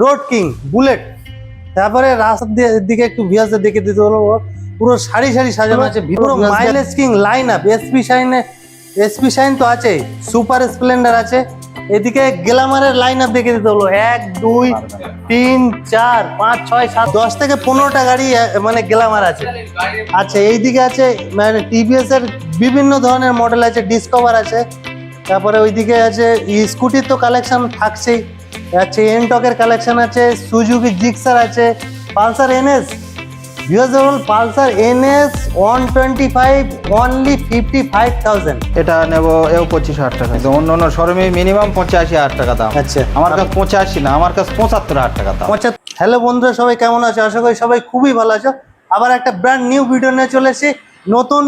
Road king bullet তারপরে রাস্তার দিকে একটু ভিউয়ার্সদের দেখে দিতে হলো। পুরো সারি সারি সাজানো আছে পুরো mileage king line up SP শাইনে SP shine তো আছে সুপার স্প্লেন্ডার আছে। এদিকে গ্লামারের লাইন আপ দেখে দিতে হলো। এক দুই তিন চার পাঁচ ছয় সাত দশ থেকে পনেরোটা গাড়ি মানে গ্লামার আছে। আচ্ছা এইদিকে আছে মানে টিভিএস এর বিভিন্ন ধরনের মডেল আছে ডিসকভার আছে। তারপরে ওইদিকে আছে স্কুটির তো কালেকশন থাকছেই। আছে এনটকের কালেকশন আছে সুজুকি জিক্সার আছে Pulsar NS usable Pulsar NS one twenty five only fifty five thousand এটা নেব এও পঁচিশ হাজার টাকা। তো অন্য অন্য শোরুমে মিনিমাম পঁচাশি হাজার টাকা দাম। আচ্ছা। আমার কাছে পঁচাশি না আমার কাছে পঁচাত্তর হাজার টাকা দাম। হ্যালো বন্ধুরা সবাই কেমন আছো? আশা করি সবাই খুবই ভালো আছো। আবার একটা ব্র্যান্ড নিউ ভিডিও নিয়ে চলে এসেছি। নতুন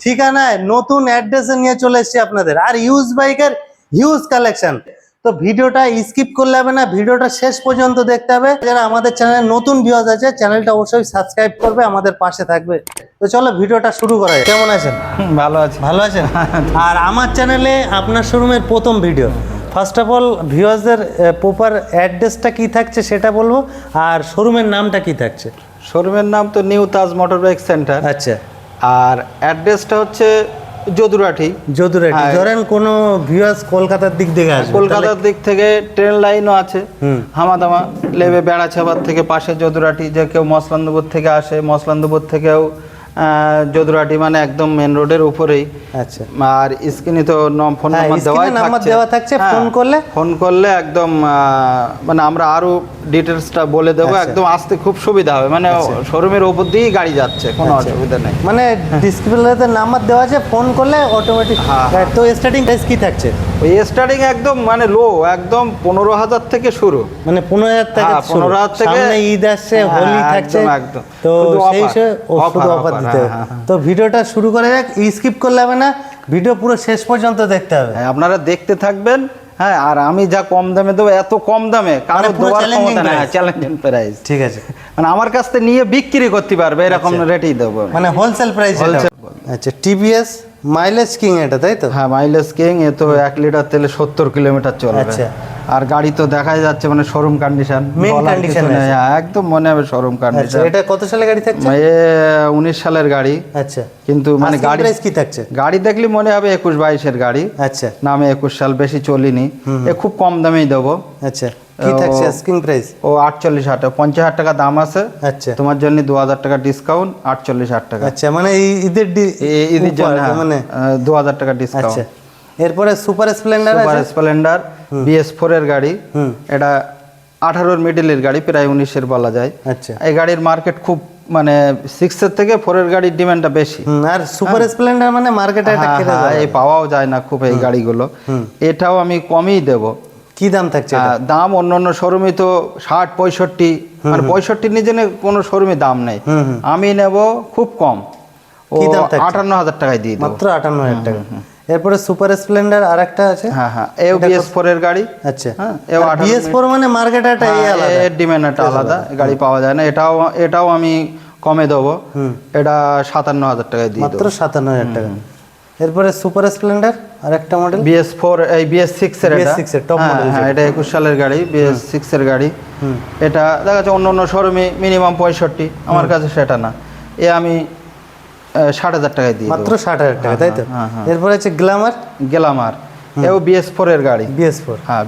ঠিকানায় নতুন অ্যাড্রেসে নিয়ে চলে এসেছি আপনাদের। আর ইউজ বাইকের হিউজ কালেকশন তো ভিডিওটা স্কিপ করলে হবে না ভিডিওটা শেষ পর্যন্ত দেখতে হবে। যারা আমাদের চ্যানেলে নতুন ভিউজ আছে চ্যানেলটা অবশ্যই সাবস্ক্রাইব করবে আমাদের পাশে থাকবে। তো চলো ভিডিওটা শুরু করা যাক। কেমন আছেন? ভালো আছে। ভালো আছেন? আর আমার চ্যানেলে আপনার শোরুমের প্রথম ভিডিও। ফার্স্ট অফ অল ভিউয়ার্সদের প্রপার অ্যাড্রেসটা কি থাকছে সেটা বলব আর শোরুমের নামটা কি থাকছে? শোরুমের নাম তো new Taj motor bike centre আচ্ছা। আর অ্যাড্রেসটা হচ্ছে যদুরাঠি যদুরাটি হ্যাঁ। ধরেন কোনো ভিউয়ার্স কলকাতার দিক থেকে আসবে কলকাতার দিক থেকে ট্রেন লাইনও আছে হুম। হামাদামা লেবে বেড়াছাবার থেকে পাশে যদুরাটি যে কেউ মসলান্দপুর থেকে আসে মসলান্দপুর থেকেও যদুরাটি মানে একদম মেন রোডের উপরেই। আচ্ছা। আর স্ক্রিনে তো ফোন হ্যাঁ, নাম্বার নাম্বার দেওয়া থাকছে, হ্যাঁ, ফোন করলে? ফোন করলে একদম মানে আমরা আরও ডিটেলসটা বলে দেবো আচ্ছা। একদম আসতে খুব সুবিধা হবে। মানে শোরুমের ওপর দিয়েই গাড়ি যাচ্ছে কোনো আচ্ছা। অসুবিধা নেই। মানে ডিসপ্লেতে নাম্বার দেওয়া আছে ফোন করলে অটোমেটিক হ্যাঁ, তো স্টার্টিং প্রাইস কি থাকছে? ওই স্টার্টিং একদম মানে লো একদম পনেরো হাজার থেকে শুরু। মানে পনেরো হাজার হ্যাঁ, শুরু। 15,000 থেকে- ঈদ আসছে হ্যাঁ, হোলি থাকছে। একদম। তো সেই অফার দিতে হবে। হ্যাঁ, হ্যাঁ, তো ভিডিওটা শুরু করা যাক স্কিপ করলে হবে না ভিডিও পুরো শেষ পর্যন্ত দেখতে হবে। হ্যাঁ, আপনারা দেখতে থাকবেন হ্যাঁ আর আমি যা কম দামে দেবো এত কম দামে কারও মানে দেওয়ার ক্ষমতা নাই চ্যালেঞ্জিং প্রাইস ঠিক আছে। মানে আমার কাছ থেকে নিয়ে বিক্রি করতে পারবে এরকম রেটেই দেবো মানে হোলসেল প্রাইস আচ্ছা টিভিএস মাইলেজ কিং এটা তাই তো? হ্যাঁ মাইলেজ কিং এ তো এক লিটার তেলে সত্তর কিলোমিটার চলবে। আচ্ছা। আর গাড়ি তো দেখাই যাচ্ছে মানে শোরুম কন্ডিশন condition আছে। একদম মনে হবে শোরুম আচ্ছা কন্ডিশন এটা কত সালের গাড়ি থাকছে? এ উনিশ সালের গাড়ি। আচ্ছা। কিন্তু মানে গাড়ি প্রাইস কি থাকছে? গাড়ি দেখলে মনে হবে একুশ বাইশের গাড়ি। আচ্ছা। নামে একুশ সাল বেশি চলিনি। এ খুব কম দামেই দেবো। আচ্ছা। কি ও- থাকছে আস্কিং প্রাইস? ও আটচল্লিশ হাজার টাকা। পঞ্চাশ হাজার টাকা দাম আছে। আচ্ছা। তোমার জন্য দু হাজার টাকা ডিসকাউন্ট আটচল্লিশ হাজার টাকা। আচ্ছা মানে এই ঈদের ঈদের জন্য মানে দু হাজার টাকা আচ্ছা। ডিসকাউন্ট এরপরে super Splendor super Splendor BS four এর গাড়ি। এটা আঠারোর মিডিলের গাড়ি প্রায় উনিশের বলা যায়। আচ্ছা। এই গাড়ির মার্কেট খুব মানে সিক্সের থেকে ফোরের গাড়ির ডিমান্ডটা বেশি। আর সুপার স্প্লেন্ডার মানে মার্কেটে হ্যাঁ, হ্যাঁ। এই পাওয়াও যায় না খুব এই গাড়িগুলো। এটাও আমি কমই দেব। কি দাম থাকছে দাম অন্য অন্য শোরুমে তো ষাট পঁয়ষট্টি মানে পঁয়ষট্টির নিচে কোনো শোরুমে দাম নেই। আমি নেব খুব কম? আটান্ন হাজার টাকায় দিয়ে মাত্র আটান্ন হাজার টাকা। এরপরে সুপার স্প্লেন্ডার আর একটা আছে? হ্যাঁ হ্যাঁ। এও বিএস ফোর এর গাড়ি। আচ্ছা। হ্যাঁ বিএস ফোর মানে মার্কেট একটা হ্যাঁ, এর ডিমান্ড একটা আলাদা। গাড়ি পাওয়া যায় না। এটাও এটাও আমি কমে দেবো। এটা সাতান্ন হাজার টাকায় দিই মাত্র সাতান্ন হাজার টাকা। এরপরে সুপার স্প্লেন্ডার আর একটা মডেল বিএস ফোর এই বিএস সিক্স এর এটা? BS6 এর top হ্যাঁ, model হ্যাঁ এটা একুশ সালের গাড়ি বিএস সিক্স এর গাড়ি। এটা দেখা যাচ্ছে অন্য অন্য শোরুমে মিনিমাম পঁয়ষট্টি। আমার কাছে সেটা না। এ আমি ষাট হাজার টাকায় দিই মাত্র ষাট হাজার টাকা তাই তো? হ্যাঁ, হ্যাঁ। এরপরে আছে গ্ল্যামার? গেলাম আর এও বিএস ফোর এর গাড়ি। BS four. হ্যাঁ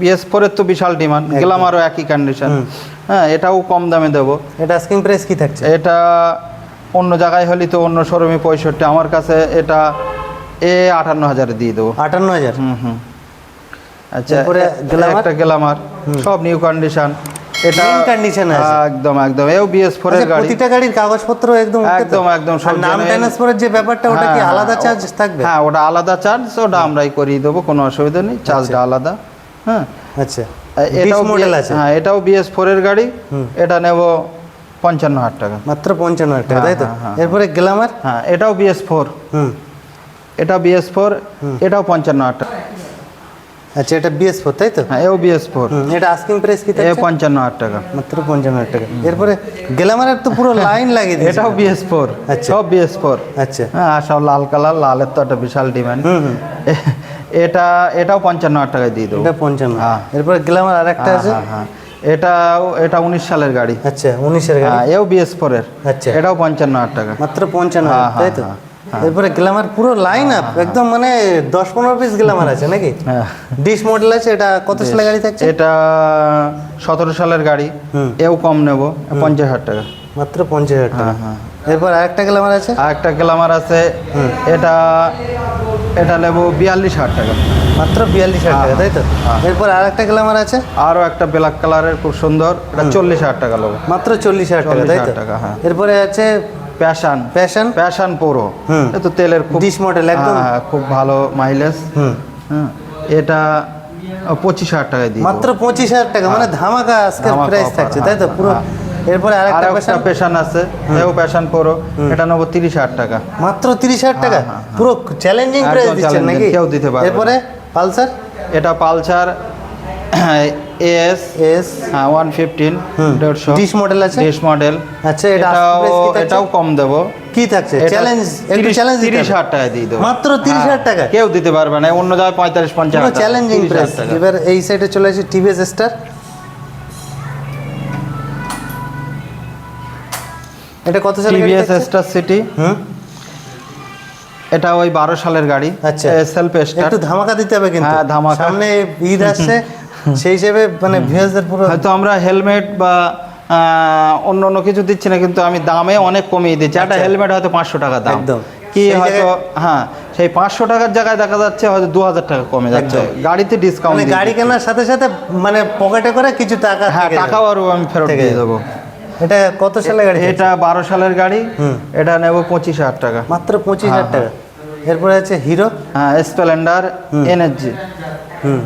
বিএস ফোর এর তো বিশাল ডিমান্ড। গেলাম আরও একই কন্ডিশন হ্যাঁ এটাও কম দামে দেবো। এটা আস্কিং প্রাইস কি থাকছে? এটা অন্য জায়গায় হলে তো অন্য শোরুমে পঁয়ষট্টি আমার কাছে এটা এ আটান্ন হাজারে দিয়ে দেবো। আটান্ন হাজার? হুম হুম। আচ্ছা? একটা গ্লামার সব নিউ কন্ডিশন এটা আছে। একদম একদম। এও বিএস ফোর এর আচ্ছা, গাড়ি। প্রতিটা গাড়ির কাগজপত্র একদম একদম, একদম, সব আর নাম ট্রান্সফারের যে ব্যাপারটা ওটা কি হ্যাঁ, আলাদা হ্যাঁ, চার্জ থাকবে? হ্যাঁ ওটা আলাদা চার্জ ওটা আমরাই করিয়ে দেবো কোনো অসুবিধা নেই চার্জটা আলাদা হ্যাঁ। আচ্ছা। এটাও মডেল আছে? হ্যাঁ এটাও বিএস ফোর এর গাড়ি। এটা নেব পঞ্চান্ন হাজার টাকা। মাত্র পঞ্চান্ন হাজার টাকা তাই তো? হ্যাঁ, হ্যাঁ, এরপরে গ্ল্যামার হ্যাঁ এটাও বিএস ফোর হুম। এটা বিএস ফোর এটাও পঞ্চান্ন হাজার টাকা। আচ্ছা এটা বিএস ফোর তাই তো? হ্যাঁ এও বিএস ফোর এটা আস্কিং প্রাইস কি এ পঞ্চান্ন হাজার টাকা। মাত্র পঞ্চান্ন হাজার টাকা। এরপরে গ্ল্যামারের তো পুরো লাইন লাগিয়ে দিয়েছে। এটাও বিএস ফোর আচ্ছা। সব বিএস ফোর আচ্ছা। হ্যাঁ সব লাল কালার লালের তো একটা বিশাল ডিমান্ড এটা এটাও পঞ্চান্ন হাজার টাকায় দিয়ে দেবো। এটা পঞ্চান্ন হ্যাঁ। এরপরে গ্ল্যামার আর একটা হ্যাঁ, আছে? হ্যাঁ, হ্যাঁ। এটাও এটা উনিশ সালের গাড়ি। আচ্ছা উনিশের গাড়ি? হ্যাঁ এও বিএস ফোরের আচ্ছা। এটাও পঞ্চান্ন হাজার টাকা। মাত্র পঞ্চান্ন হ্যাঁ, তাই তো? হ্যাঁ, এরপরে গ্ল্যামার পুরো লাইন আপ একদম মানে দশ পনেরো পিস গ্ল্যামার আছে নাকি? ডিশ মডেল আছে এটা কত সালে গাড়ি থাকছে? এটা সতেরো সালের গাড়ি হুম। এও কম নেব পঞ্চাশ হাজার টাকা। মাত্র পঞ্চাশ হাজার টাকা। এরপর আরেকটা গ্ল্যামার আছে? আর একটা গ্লামার আছে এটা এটা নেব বিয়াল্লিশ হাজার টাকা। মাত্র বিয়াল্লিশ হাজার টাকা তাই তো? হ্যাঁ। এরপর আরেকটা গ্ল্যামার আছে? আরও একটা ব্ল্যাক কালারের খুব সুন্দর এটা চল্লিশ হাজার টাকা নেব। মাত্র চল্লিশ হাজার টাকা তাই তো? টাকা, হ্যাঁ। এরপরে আছে প্যাশান প্যাশন প্যাশান পুরো তো তেলের খুব ডিশ মডেল একদম? হ্যাঁ, হ্যাঁ, খুব ভালো মাইলেজ হ্যাঁ এটা পঁচিশ হাজার টাকায় দিই মাত্র পঁচিশ হাজার টাকা মানে ধামাকা আজকের প্রাইস থাকছে তাই তো? হ্যাঁ, পুরো হ্যাঁ। এরপরে আরেকটা প্যাশন পেশান আছে। এও প্যাশান পুরো। এটা নেব তিরিশ হাজার টাকা। মাত্র তিরিশ হাজার টাকা? হ্যাঁ, হ্যাঁ। পুরো চ্যালেঞ্জিং প্রাইস দিচ্ছেন নাকি? কেউ দিতে পারবে না। এরপরে পালসার? এটা পালসার এস এস হ্যাঁ ওয়ান ফিফটিন দেড়শো। ডিশ মডেল আছে? Disc model. আচ্ছা এটা এটাও কম দেবো। কি থাকছে? চ্যালেঞ্জ একটু চ্যালেঞ্জ তিরিশ হাজার টাকায় দিয়ে দেবো। মাত্র 30,000 টাকা? কেউ দিতে পারবে না। অন্য জায়গায় পঁয়তাল্লিশ পঞ্চাশ পুরো চ্যালেঞ্জিং প্রাইস এবার এই সাইডে চলে আসি টিভিএস স্টার এটা কত সালে গাড়ি টিভিএস স্টার সিটি হুম এটা ওই বারো সালের গাড়ি। আচ্ছা। সেলফ স্টার একটু ধামাকা দিতে হবে কিন্তু। হ্যাঁ, ধামাকা। সামনে ঈদ আসছে সেই হিসেবে মানে ভিউয়ার্সদের পুরো হয়তো আমরা হেলমেট বা আহ, অন্য অন্য কিছু দিচ্ছি না কিন্তু আমি দামে অনেক কমিয়ে দিচ্ছি। একটা আচ্ছা। হেলমেট হয়তো পাঁচশো টাকা দাম। একদম। কি হয়তো হ্যাঁ সেই পাঁচশো টাকার জায়গায় দেখা যাচ্ছে হয়তো দু হাজার টাকা কমে যাচ্ছে। গাড়িতে ডিসকাউন্ট মানে গাড়ি কেনার সাথে সাথে মানে পকেটে করে কিছু টাকা হ্যাঁ টাকাও আরও আমি ফেরত দিয়ে দেবো। এটা কত সালে গাড়ি এটা বারো সালের গাড়ি। হুম। এটা নেব পঁচিশ হাজার টাকা। মাত্র পঁচিশ হ্যাঁ, হাজার টাকা এরপরে আছে হিরো? হ্যাঁ স্প্লেন্ডার এনার্জি হুম।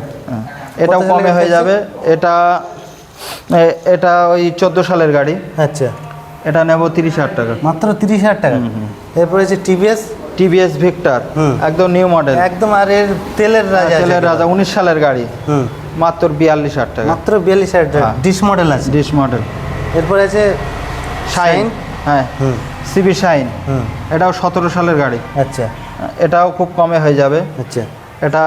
এটাও সালে কমে হয়ে যাবে। এটা এটা ওই চোদ্দ সালের গাড়ি। আচ্ছা। এটা নেব তিরিশ হাজার টাকা। মাত্র তিরিশ হাজার টাকা? এরপরে আছে টিভিএস? টিভিএস ভিক্টর একদম নিউ মডেল। একদম আর এর তেলের রাজা তেলের রাজা উনিশ সালের গাড়ি। হুম। মাত্র বিয়াল্লিশ হাজার টাকা। মাত্র বিয়াল্লিশ হাজার টাকা। হ্যাঁ। ডিস মডেল আছে। Disc model. এরপরে আছে শাইন। হ্যাঁ সিবি শাইন। হুম। এটাও সতেরো সালের গাড়ি। আচ্ছা। এটাও খুব কমে হয়ে যাবে। আচ্ছা। এটা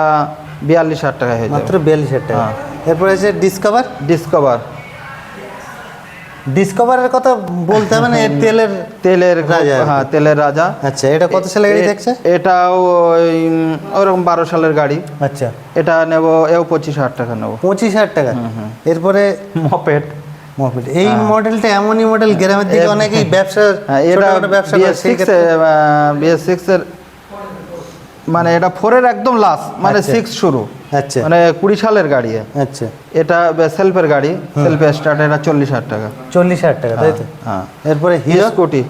বিয়াল্লিশ হাজার টাকা হয়ে মাত্র যাবে বিয়াল্লিশ হাজার টাকা। হ্যাঁ। এরপরে আছে ডিসকভার ডিসকভার ডিসকভারের কথা বলতে হবে না তেলের তেলের রাজা। হ্যাঁ তেলের রাজা। আচ্ছা এটা কত সালে গাড়ি থাকছে এটাও ওই ওরকম বারো সালের গাড়ি। আচ্ছা। এটা নেব এও পঁচিশ হাজার টাকা নেব। পঁচিশ হাজার টাকা। এরপরে মপেট মপিট এই মডেলটা এমনই মডেল গ্রামের দিকে অনেকেই ব্যবসা হ্যাঁ এটা ব্যবসা বিএস সিক্স সিক্সের মানে এটা ফোরের একদম লাস্ট মানে আচ্ছা। সিক্স শুরু। আচ্ছা। মানে কুড়ি সালের গাড়ি আচ্ছা। এটা সেলফের গাড়ি। সেলফ স্টার্ট এটা চল্লিশ হাজার টাকা। চল্লিশ হাজার টাকা তাই তো? হ্যাঁ এরপরে হিরো স্কুটি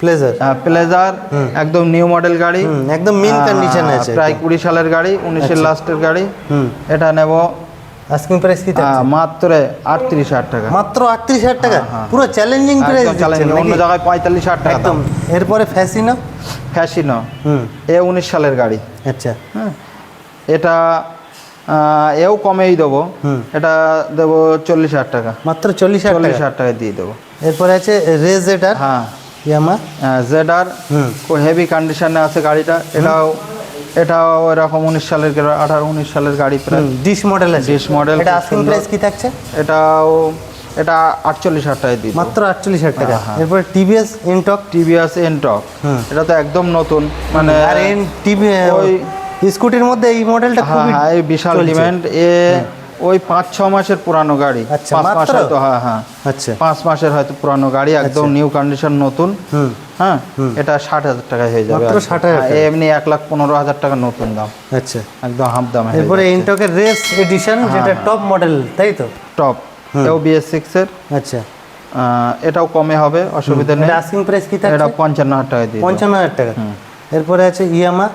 প্লেজার প্লেজার একদম নিউ মডেল গাড়ি। একদম মিন কন্ডিশনে আছে প্রায় কুড়ি সালের গাড়ি উনিশের আচ্ছা। লাস্টের গাড়ি। হুম। এটা নেব আস্কিং প্রাইস কি মাত্র আটত্রিশ হাজার টাকা। মাত্র আটত্রিশ হাজার টাকা? হ্যাঁ। পুরো চ্যালেঞ্জিং প্রাইস একদম অন্য জায়গায় পঁয়তাল্লিশ হাজার টাকা একদম। এরপরে ফ্যাসিনো ফ্যাসিনো হুম। এ উনিশ সালের গাড়ি। আচ্ছা। হ্যাঁ। এটা এও কমেই দেবো। হুম। এটা দেবো চল্লিশ হাজার টাকা। মাত্র চল্লিশ চল্লিশ হাজার টাকায় দিয়ে দেবো। এরপরে আছে রেজেটার হ্যাঁ। ইয়ামা জেডার হুম। হেভি কন্ডিশনে আছে গাড়িটা। এটাও এটাও এরকম উনিশ সালের আঠারো উনিশ সালের গাড়ি প্রায়। ডিশ মডেল আছে। ডিশ মডেল এটা আস্কিং প্রাইস কি থাকছে? এটাও এটা আটচল্লিশ হাজার টাকা দিয়ে মাত্র আটচল্লিশ হাজার টাকা। এরপর হ্যাঁ। TVS Ntorq TVS Ntorq. এটা তো একদম নতুন মানে আর এন টিভি ওই- স্কুটির মধ্যে এই মডেলটা হ্যাঁ খুবই হ্যাঁ বিশাল। ডিমান্ড এ ওই পাঁচ ছ মাসের পুরানো গাড়ি। আচ্ছা, পাঁচ মাস হয়তো হ্যাঁ হ্যাঁ। আচ্ছা। পাঁচ মাসের হয়তো পুরানো গাড়ি একদম নিউ কন্ডিশন নতুন। হুম। হ্যাঁ এটা ষাট হাজার টাকায় হয়ে যাবে। 60,000 হ্যাঁ। এমনি এক লাখ পনেরো হাজার টাকা নতুন দাম। আচ্ছা। একদম হাফ দাম এরপরে ইনটকের রেস এডিশন হ্যাঁ, যেটা টপ মডেল তাই তো? টপ এও বিএস সিক্স এর। আচ্ছা। এটাও কমে হবে অসুবিধা নেই। আস্কিং প্রাইস কি এটা পঞ্চান্ন হাজার টাকা দিয়ে পঞ্চান্ন হাজার টাকা। এরপরে আছে ইয়ামা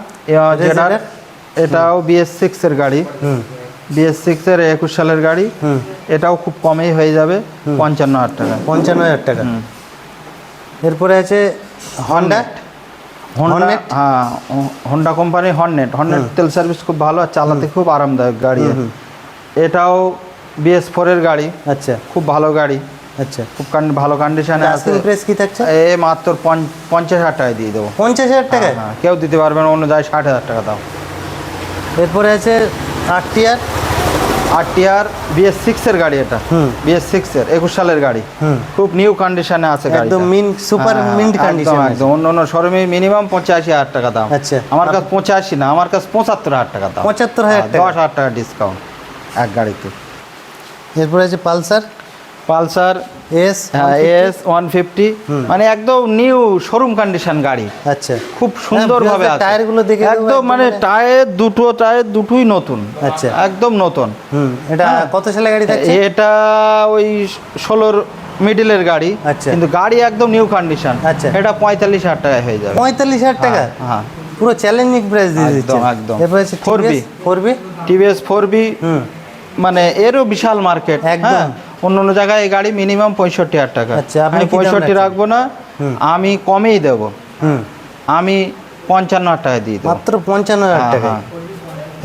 যেটা এটাও বিএস সিক্স এর গাড়ি। হুম। বিএস সিক্স এর একুশ সালের গাড়ি। এটাও খুব কমেই হয়ে যাবে পঞ্চান্ন হাজার টাকা। পঞ্চান্ন হাজার টাকা। এরপরে আছে হন্ডা হন্ডা হ্যাঁ হন্ডা কোম্পানি হর্নেট হর্নেট তেল সার্ভিস খুব ভালো আর চালাতে খুব আরামদায়ক গাড়ি এটাও বিএস ফোরের গাড়ি। আচ্ছা। খুব ভালো গাড়ি। আচ্ছা। খুব ভালো কন্ডিশনে আছে। প্রাইস কি থাকছে? এ মাত্র পঞ্চ- পঞ্চাশ হাজার টাকায় দিয়ে দেবো। পঞ্চাশ হাজার টাকা হ্যাঁ, কেউ দিতে পারবে না অন্য জায়গায় ষাট হাজার টাকা দাও। এরপরে আছে আট টিয়ার আরটিআর বিএস সিক্স এর গাড়ি এটা। বিএস সিক্স এর একুশ সালের গাড়ি। খুব নিউ কন্ডিশনে আছে একদম মিন সুপার মিন্ট কন্ডিশন একদম অন্য অন্য শোরুমে মিনিমাম পঁচাশি হাজার টাকা দাম। আচ্ছা। আমার কাছে পঁচাশি না আমার কাছে পঁচাত্তর হাজার টাকা দাম। পঁচাত্তর হাজার হ্যাঁ, দশ হাজার টাকা ডিসকাউন্ট এক গাড়িতে। এরপরে আছে পালসার। পালসার এস হ্যাঁ এস ওয়ান ফিফটি মানে একদম নিউ শোরুম কন্ডিশন গাড়ি। আচ্ছা। খুব সুন্দর ভাবে হ্যাঁ, আছে। টায়ারগুলো দেখে একদম মানে টায়ার দুটো টায়ার দুটোই নতুন। আচ্ছা। একদম নতুন। এটা কত সালে গাড়ি থাকছে? এটা ওই ষোলোর মিডিলের গাড়ি। আচ্ছা। কিন্তু গাড়ি একদম নিউ কন্ডিশন আচ্ছা। এটা পঁয়তাল্লিশ হাজার টাকায় হয়ে যাবে। পঁয়তাল্লিশ হাজার টাকা? হ্যাঁ পুরো চ্যালেঞ্জিং প্রাইস দিয়ে একদম, দিচ্ছে একদম। এরপরে আছে 4B four B TVS four B মানে এরও বিশাল মার্কেট একদম। অন্য অন্য জায়গায় এই গাড়ি মিনিমাম পঁয়ষট্টি হাজার টাকা। আচ্ছা, আমি পঁয়ষট্টি রাখব না আমি কমেই দেব। হুম। আমি পঞ্চান্ন হাজার দিয়ে দেবো। মাত্র পঞ্চান্ন হাজার হ্যাঁ, টাকা হ্যাঁ।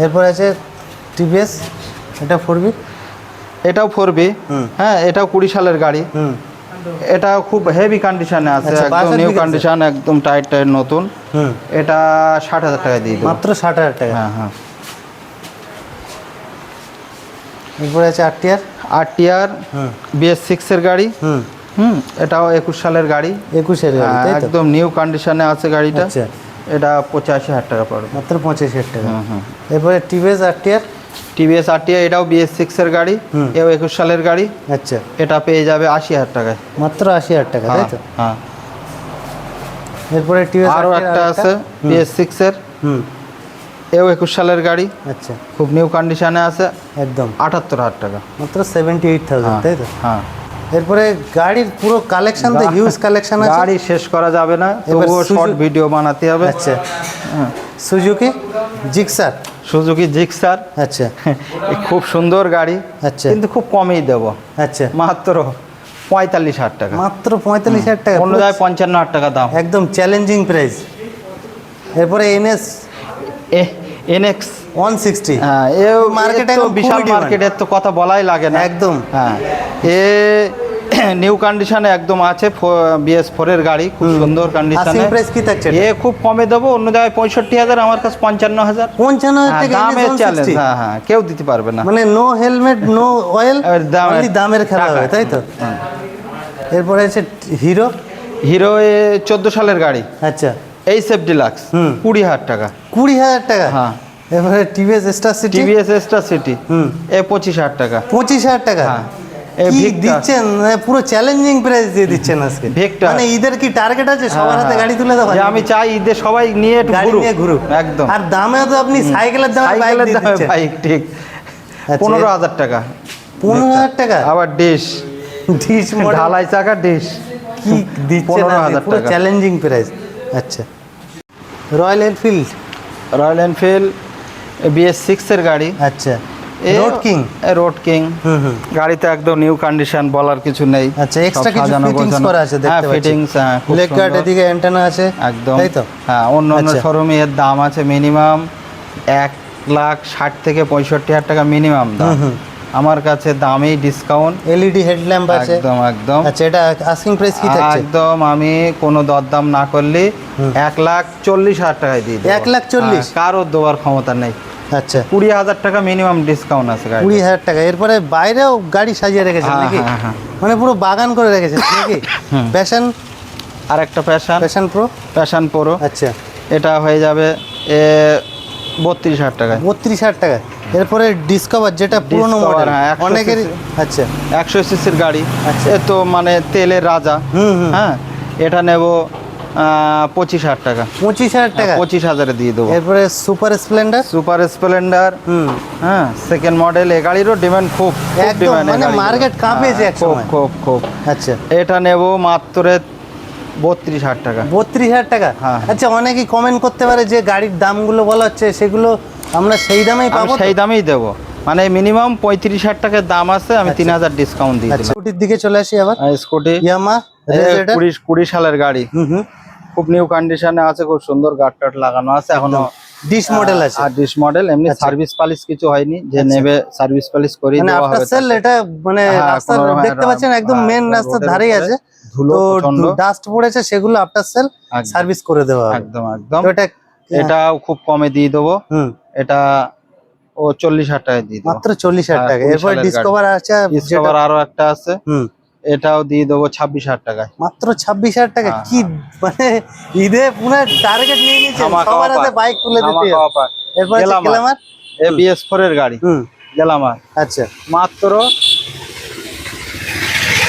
এরপর আছে টিভিএস এটা ফোর বি এটাও ফোর বি। হ্যাঁ এটাও কুড়ি সালের গাড়ি। এটা খুব হেভি কন্ডিশনে আছে আচ্ছা, একদম নিউ কন্ডিশন একদম টাইট টাইট নতুন। হুম। এটা ষাট হাজার টাকায় দিয়ে মাত্র ষাট হাজার টাকা? হ্যাঁ হ্যাঁ। এরপরে আছে আর টিআর আর টিআর হুম। বিএস সিক্সের গাড়ি। হুম। হুম এটাও একুশ সালের গাড়ি। একুশের একদম নিউ কন্ডিশনে আছে গাড়িটা। আচ্ছা। এটা পঁচাশি হাজার টাকা পড়বে। মাত্র পঁচিশ হাজার টাকা। এরপরে TVS R TR TVS R TR এটাও বিএস সিক্সের গাড়ি। এও একুশ সালের গাড়ি। আচ্ছা। এটা পেয়ে যাবে আশি হাজার টাকায়। মাত্র আশি হাজার টাকা তাই হ্যাঁ তো? হ্যাঁ। এরপরে টিভিএস আরও একটা আছে বিএস সিক্সের হুম। এও একুশ সালের গাড়ি। আচ্ছা। খুব নিউ কন্ডিশনে আছে। একদম। আটাত্তর হাজার টাকা। মাত্র সেভেন্টি এইট থাউজেন্ড তাই তো? হ্যাঁ। এরপরে গাড়ির পুরো কালেকশন তো হিউজ কালেকশন আছে? গাড়ি শেষ করা যাবে না। তবুও শর্ট ভিডিও বানাতে হবে। আচ্ছা। সুজুকি জিক্সার সুজুকি জিক্সার আচ্ছা। খুব সুন্দর গাড়ি। আচ্ছা। কিন্তু খুব কমই দেবো। আচ্ছা। মাত্র পঁয়তাল্লিশ হাজার টাকা। মাত্র পঁয়তাল্লিশ হাজার টাকা। অন্য জায়গায় পঞ্চান্ন হাজার টাকা দাম। একদম চ্যালেঞ্জিং প্রাইস এরপরে এনএস এনএক্স ওয়ান সিক্সটি হ্যাঁ এ মার্কেট এখন বিশাল মার্কেটের তো কথা বলাই লাগে না। একদম। হ্যাঁ এ নিউ কন্ডিশনে একদম আছে বিএস ফোরের গাড়ি খুব সুন্দর কন্ডিশনে প্রাইস কি থাকছে এ খুব কমে দেবো অন্য জায়গায় পঁয়ষট্টি হাজার আমার কাছে পঞ্চান্ন হাজার। পঞ্চান্ন হ্যাঁ, দামের চ্যালেঞ্জ হ্যাঁ হ্যাঁ কেউ দিতে পারবে না। মানে নো হেলমেট নো অয়েল দামের খেলা হবে তাই তো? হ্যাঁ। এরপরে আছে হিরো হিরো এ চোদ্দ সালের গাড়ি। আচ্ছা। এই সেফ ডিলাক্স। কুড়ি হাজার টাকা। কুড়ি হাজার টাকা? হ্যাঁ। এরপরে TVS Star City TVS Star City হুম। এ পঁচিশ হাজার টাকা। পঁচিশ হাজার টাকা? হ্যাঁ। দিচ্ছেন? মানে পুরো চ্যালেঞ্জিং প্রাইস দিয়ে দিচ্ছেন আজকে। মানে ঈদের কি টার্গেট আছে? সবার হাতে হ্যাঁ, গাড়ি তুলে দেওয়া আমি চাই ঈদে সবাই নিয়ে একটু গাড়ি নিয়ে ঘুরুক। একদম। আর দামেও তো আপনি সাইকেলের দামে বাইক দিয়ে দামে দিচ্ছেন। বাইক ঠিক। আচ্ছা, পনেরো হাজার টাকা। পনেরো হাজার টাকা? আবার ডিশ মডেল ঢালাই চাকা ডিশ কি দিচ্ছেন পনেরো হাজার পুরো টাকা। চ্যালেঞ্জিং প্রাইস আচ্ছা। Royal Enfield Royal Enfield BS সিক্সের গাড়ি। আচ্ছা। রোড কিং রোড কিং গাড়িতে একদম নিউ কন্ডিশন বলার কিছু নেই। আচ্ছা এক্সট্রা কিছু ফিটিংস করা আছে হ্যাঁ দেখতে পাচ্ছি। ফিটিংস হ্যাঁ লেগ গার্ড এদিকে অ্যান্টেনা আছে একদম। তাই তো? হ্যাঁ অন্য অন্য আচ্ছা। শোরুমে এর দাম আছে মিনিমাম এক লাখ ষাট থেকে পঁয়ষট্টি হাজার টাকা মিনিমাম দাম। আমার কাছে দামি ডিসকাউন্ট এলইডি হেডল্যাম্প আছে। একদম একদম। আচ্ছা এটা আস্কিং প্রাইস কি থাকছে? একদম আমি কোনো দরদাম না করলে এক লাখ চল্লিশ হাজার টাকায় দিয়ে দেবো। এক লাখ চল্লিশ? হ্যাঁ, কারোর দেওয়ার ক্ষমতা নেই। আচ্ছা। কুড়ি হাজার টাকা মিনিমাম ডিসকাউন্ট আছে কুড়ি হাজার টাকা। এরপরে বাইরেও গাড়ি সাজিয়ে রেখেছেন হ্যাঁ, নাকি? হ্যাঁ। মানে পুরো বাগান করে রেখেছেন নাকি? প্যাশন আর একটা Passion Passion Pro Passion Pro আচ্ছা। এটা হয়ে যাবে এ বত্রিশ হাজার টাকায়। বত্রিশ হাজার টাকা এরপরে ডিসকভার যেটা পুরোনো মডেল হ্যাঁ, 100 অনেকেরই আচ্ছা। একশো সিসির গাড়ি। আচ্ছা। এ তো মানে তেলের রাজা। হ্যাঁ এটা নেব পঁচিশ হাজার টাকা। পঁচিশ হাজার টাকা? পঁচিশ হাজারে দিয়ে দেবো। এরপরে সুপার স্প্লেন্ডার সুপার স্প্লেন্ডার হুম। হ্যাঁ সেকেন্ড মডেল এ গাড়িরও ডিমান্ড খুব মানে market কাঁপেছে হ্যাঁ, খুব খুব খুব। আচ্ছা। এটা নেব মাত্র বত্রিশ হাজার টাকা। বত্রিশ হাজার টাকা? হ্যাঁ। আচ্ছা অনেকেই কমেন্ট করতে পারে যে গাড়ির দামগুলো বলা হচ্ছে সেগুলো আমরা সেই দামেই পাবো সেই দামেই দেবো। মানে মিনিমাম পঁয়ত্রিশ হাজার টাকার দাম আছে আমি তিন হাজার ডিসকাউন্ট দিয়ে আচ্ছা। স্কুটির দিকে চলে আসি আবার? আর স্কুটি। ইয়ামা কুড়ি কুড়ি সালের গাড়ি। হুম হুম। খুব নিউ কন্ডিশনে আছে খুব সুন্দর গার্ড টাট লাগানো আছে এখনও ডিশ মডেল আছে। আর ডিস মডেল এমনি সার্ভিস পালিশ কিছু হয়নি যে নেবে সার্ভিস পালিশ করে মানে দেওয়া আফটার হবে সেল এটা মানে হ্যাঁ, রকম দেখতে পাচ্ছেন একদম হ্যাঁ, মেন রাস্তার ধারেই আছে। ধুলো প্রচণ্ড ডাস্ট পড়েছে সেগুলো আফটার সেল সার্ভিস করে দেওয়া একদম একদম। এটা এটাও খুব কমে দিয়ে দেবো। হুম। এটা ও চল্লিশ হাজার টাকায় দিয়ে মাত্র চল্লিশ হাজার হ্যাঁ, টাকা। এরপরে ডিসকভার আছে ডিসকভার আরও একটা আছে। হুম। এটাও দিয়ে দেবো ছাব্বিশ হাজার টাকায়। মাত্র ছাব্বিশ হাজার টাকা? হ্যাঁ, কি মানে ঈদে পুরো টার্গেট নিয়ে ধামাকা সবার হাতে বাইক তুলে দিতে। এরপর গেলামার। গ্ল্যামার এ বিএস ফোর এর গাড়ি। হুম। গেলামার আচ্ছা। মাত্র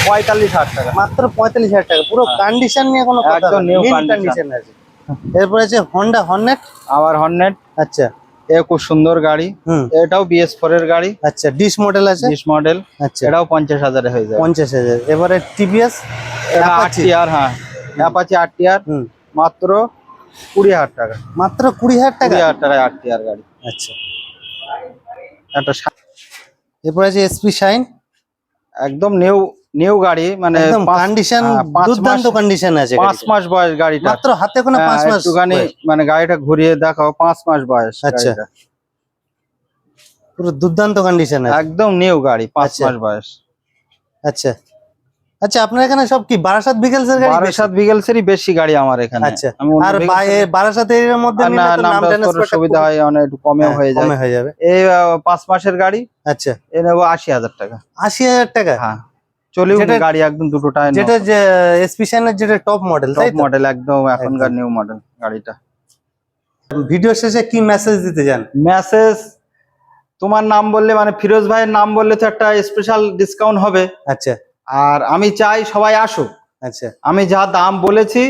পঁয়তাল্লিশ হাজার টাকা। মাত্র পঁয়তাল্লিশ হাজার টাকা। পুরো কন্ডিশন নিয়ে কোনো কথা হ্যাঁ। একদম কন্ডিশন আছে। এরপর আছে হন্ডা হর্নেট আবার হর্নেট আচ্ছা। এ খুব সুন্দর গাড়ি। এটাও বিএস ফোর এর গাড়ি। আচ্ছা ডিস মডেল আছে? বিশ মডেল। আচ্ছা। এটাও পঞ্চাশ হাজারে হয়ে যাবে। পঞ্চাশ হাজার। এবারে টিভিএস টিয়ার হ্যাঁ। অ্যাপাচি আট টিয়ার হুম। মাত্র কুড়ি হাজার টাকা। মাত্র কুড়ি হাজার টাকা? হাজার টাকায় আট টিয়ার গাড়ি। আচ্ছা। একটা এরপর আছে এসপি শাইন একদম নিউ নিউ গাড়ি মানে কন্ডিশন হ্যাঁ, পাঁচ দুর্দান্ত কন্ডিশন আছে পাঁচ মাস বয়স গাড়িটা মাত্র হাতে কোনো পাঁচ হ্যাঁ, মাস একটুখানি মানে গাড়িটা ঘুরিয়ে দেখাও পাঁচ মাস বয়স আচ্ছা। পুরো দুর্দান্ত কন্ডিশন আছে। একদম নিউ গাড়ি পাঁচ আচ্ছা। মাস বয়স। আচ্ছা। আচ্ছা আপনার এখানে সব কি বারাসাত বিকেলস এর গাড়ি? বারাসাত বিগেলসেরই বেশি গাড়ি আমার এখানে। আচ্ছা। আর বারাসাত এর মধ্যে নিলে তো নাম ট্রান্সফারটা সুবিধা হয় অনেক একটু কমেও হয়ে যায়। কমে হয়ে যাবে। এই পাঁচ মাসের গাড়ি। আচ্ছা। এ নেব আশি হাজার টাকা। আশি হাজার টাকা? হ্যাঁ। চলিও গাড়ি একদম দুটো টায়ার যেটা যে এসপি শাইনের যেটা টপ মডেল টপ মডেল একদম এখনকার নিউ মডেল গাড়িটা। ভিডিও শেষে কি মেসেজ দিতে চান? মেসেজ তোমার নাম বললে মানে ফিরোজ ভাইয়ের নাম বললে তো একটা স্পেশাল ডিসকাউন্ট হবে। আচ্ছা। আর আমি চাই সবাই আসুক। আচ্ছা। আমি যা দাম বলেছি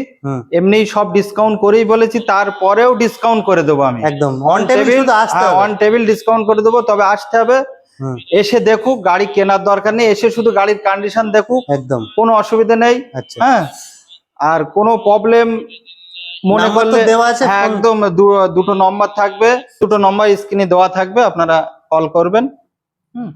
এমনি সব ডিসকাউন্ট করেই বলেছি তারপরেও ডিসকাউন্ট করে দেবো আমি। একদম। On table on table discount করে দেবো তবে আসতে হবে। এসে দেখুক গাড়ি কেনার দরকার নেই এসে শুধু গাড়ির কন্ডিশন দেখুক একদম। কোনো অসুবিধা নেই। আচ্ছা। হ্যাঁ আর কোনো প্রবলেম মনে করলে দেওয়া আছে, একদম দুটো নম্বর থাকবে দুটো নম্বর স্ক্রিনে দেওয়া থাকবে আপনারা কল করবেন। হুম।